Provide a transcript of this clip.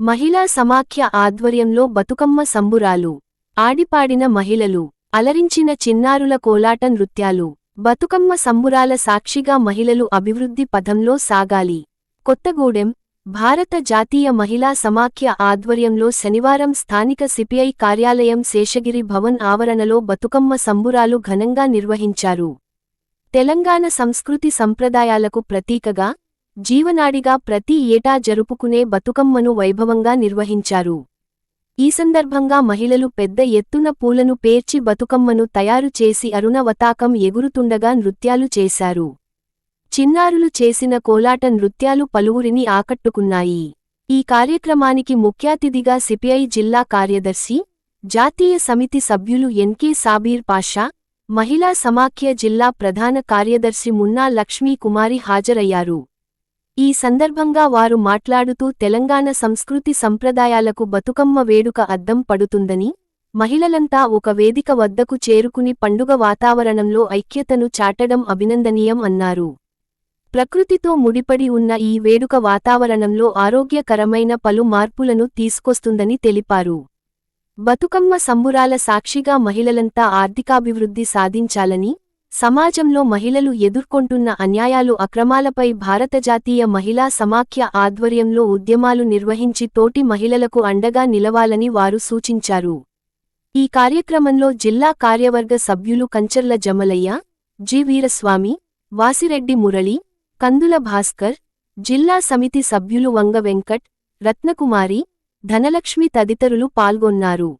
మహిళా సమాఖ్య ఆధ్వర్యంలో బతుకమ్మ సంబురాలు. ఆడిపాడిన మహిళలు అలరించిన చిన్నారుల కోలాట నృత్యాలు. బతుకమ్మ సంబురాల సాక్షిగా మహిళలు అభివృద్ధి పథంలో సాగాలి. కొత్తగూడెం భారత జాతీయ మహిళా సమాఖ్య ఆధ్వర్యంలో శనివారం స్థానిక సిపిఐ కార్యాలయం శేషగిరి భవన్ ఆవరణలో బతుకమ్మ సంబురాలు ఘనంగా నిర్వహించారు. తెలంగాణ సంస్కృతి సంప్రదాయాలకు ప్రతీకగా జీవనాడిగా ప్రతి ఏటా జరుపుకునే బతుకమ్మను వైభవంగా నిర్వహించారు. ఈ సందర్భంగా మహిళలు పెద్ద ఎత్తున పూలను పేర్చి బతుకమ్మను తయారు చేసి అరుణవతాకం ఎగురుతుండగా నృత్యాలు చేశారు. చిన్నారులు చేసిన కోలాట నృత్యాలు పలువురిని ఆకట్టుకున్నాయి. ఈ కార్యక్రమానికి ముఖ్యాతిథిగా సిపిఐ జిల్లా కార్యదర్శి జాతీయ సమితి సభ్యులు ఎన్కే సాబీర్ పాషా మహిళా సమాఖ్య జిల్లా ప్రధాన కార్యదర్శి మున్నా లక్ష్మీ కుమారి హాజరయ్యారు. ఈ సందర్భంగా వారు మాట్లాడుతూ తెలంగాణ సంస్కృతి సంప్రదాయాలకు బతుకమ్మ వేడుక అద్దం పడుతుందని మహిళలంతా ఒక వేదిక వద్దకు చేరుకుని పండుగ వాతావరణంలో ఐక్యతను చాటడం అభినందనీయం అన్నారు. ప్రకృతితో ముడిపడి ఉన్న ఈ వేడుక వాతావరణంలో ఆరోగ్యకరమైన పలు మార్పులను తీసుకొస్తుందని తెలిపారు. బతుకమ్మ సంబురాల సాక్షిగా మహిళలంతా ఆర్థికాభివృద్ధి సాధించాలని సమాజంలో మహిళలు ఎదుర్కొంటున్న అన్యాయాలు అక్రమాలపై భారత జాతీయ మహిళా సమాఖ్య ఆధ్వర్యంలో ఉద్యమాలు నిర్వహించి తోటి మహిళలకు అండగా నిలవాలని వారు సూచించారు. ఈ కార్యక్రమంలో జిల్లా కార్యవర్గ సభ్యులు కంచర్ల జమలయ్య జి. వీరస్వామి వాసిరెడ్డి మురళి కందుల భాస్కర్ జిల్లా సమితి సభ్యులు వంగ వెంకట్ రత్నకుమారి ధనలక్ష్మి తదితరులు పాల్గొన్నారు.